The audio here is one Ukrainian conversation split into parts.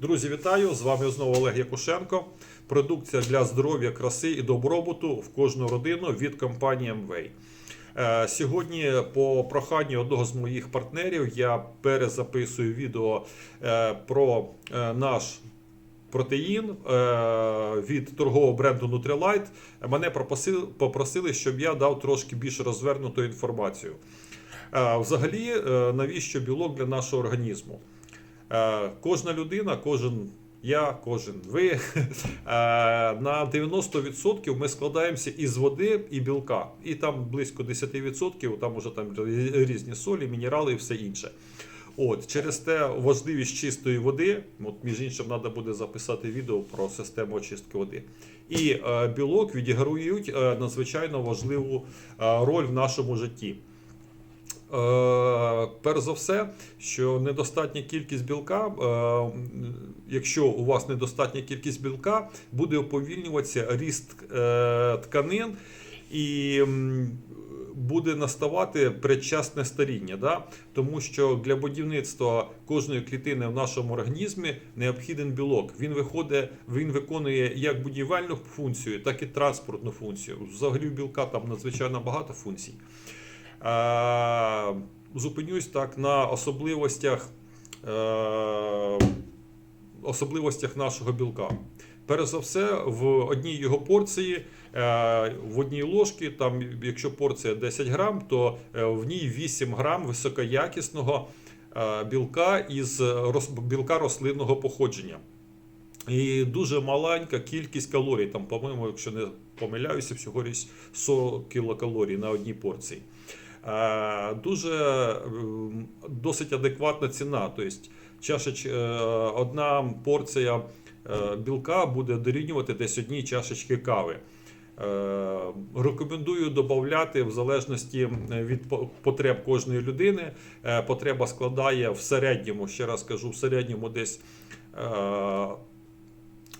Друзі, вітаю! З вами знову Олег Якушенко. Продукція для здоров'я, краси і добробуту в кожну родину від компанії МВей. Е, Сьогодні, по проханню одного з моїх партнерів, я перезаписую відео е, про е, наш протеїн від торгового бренду Nutrilite. Мене попросили, щоб я дав трошки більш розвернуту інформацію. Взагалі, навіщо білок для нашого організму? Е, Кожна людина, кожен я, кожен ви е, на 90% ми складаємося із води і білка. І там близько 10%, там уже там різні солі, мінерали і все інше. От, через те важливість чистої води, от, між іншим, треба буде записати відео про систему очистки води. І е, білок відіграють е, надзвичайно важливу роль в нашому житті. Е, перш за все, що недостатня кількість білка, е, якщо у вас недостатня кількість білка, буде уповільнюватися ріст е, тканин і буде наставати предчасне старіння. Да? Тому що для будівництва кожної клітини в нашому організмі необхіден білок. Він виходить, він виконує як будівельну функцію, так і транспортну функцію. Взагалі у білка там надзвичайно багато функцій. Е, Зупинюсь так на особливостях, е, особливостях нашого білка. Перш за все, в одній його порції, е, в одній ложці, там, якщо порція 10 грам, то в ній 8 грам високоякісного білка із білка рослинного походження. І дуже маленька кількість калорій. Там, по-моєму, якщо не помиляюся, всього лиш 100 кілокалорій на одній порції. Е, Дуже досить адекватна ціна. Тобто, чашеч, е, одна порція е, білка буде дорівнювати десь одній чашечки кави. Рекомендую додати в залежності від потреб кожної людини. Потреба складає в середньому, ще раз кажу, в середньому десь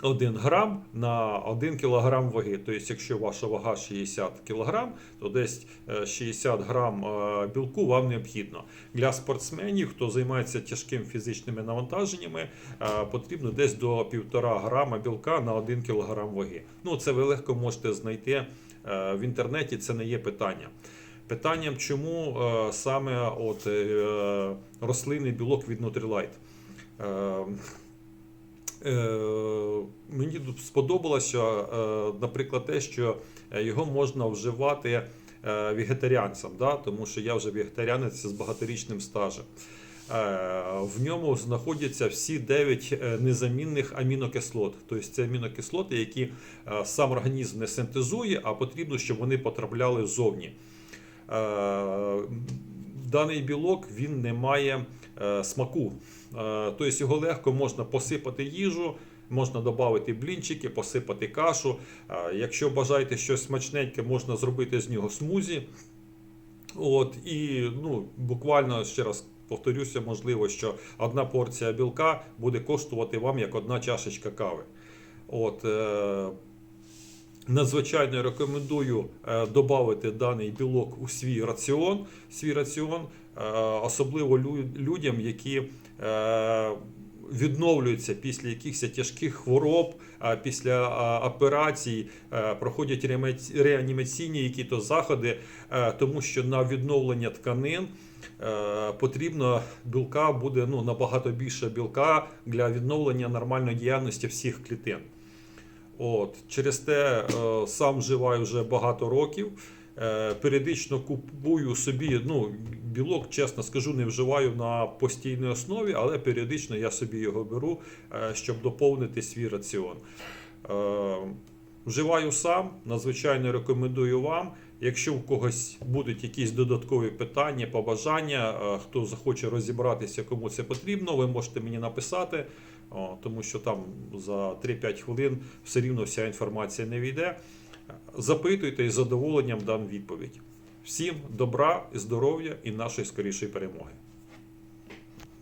1 грам на 1 кілограм ваги. Тобто, якщо ваша вага 60 кілограм, то десь е, 60 грам е, білку вам необхідно. Для спортсменів, хто займається тяжким фізичними навантаженнями, е, потрібно десь до 1,5 грама білка на 1 кілограм ваги. Ну, це ви легко можете знайти е, в інтернеті, це не є питання. Питанням, чому е, саме от, е, рослинний білок від Nutrilite? Е, Мені сподобалося, е, наприклад, те, що е, його можна вживати вегетаріанцям, да? тому що я вже вегетаріанець з багаторічним стажем. В ньому знаходяться всі 9 незамінних амінокислот. Тобто це амінокислоти, які сам організм не синтезує, а потрібно, щоб вони потрапляли ззовні. Даний білок він не має смаку. Е, Тобто його легко можна посипати їжу, можна додати блінчики, посипати кашу. Е, Якщо бажаєте щось смачненьке, можна зробити з нього смузі. От, і ну, буквально ще раз повторюся, можливо, що одна порція білка буде коштувати вам як одна чашечка кави. От, е, Надзвичайно рекомендую додати даний білок у свій раціон, свій раціон особливо людям, які е, відновлюються після якихось тяжких хвороб, після операцій, е, проходять реанімаційні які-то заходи, е, тому що на відновлення тканин е, потрібно білка буде ну, набагато більше білка для відновлення нормальної діяльності всіх клітин. От, через те е, сам вживаю вже багато років. Е, періодично купую собі, ну, білок, чесно скажу, не вживаю на постійній основі, але періодично я собі його беру, е, щоб доповнити свій раціон. Е, вживаю сам, надзвичайно рекомендую вам. Якщо у когось будуть якісь додаткові питання, побажання, хто захоче розібратися, кому це потрібно, ви можете мені написати, тому що там за 3-5 хвилин все рівно вся інформація не війде. Запитуйте і з задоволенням дам відповідь. Всім добра, здоров'я і нашої скорішої перемоги.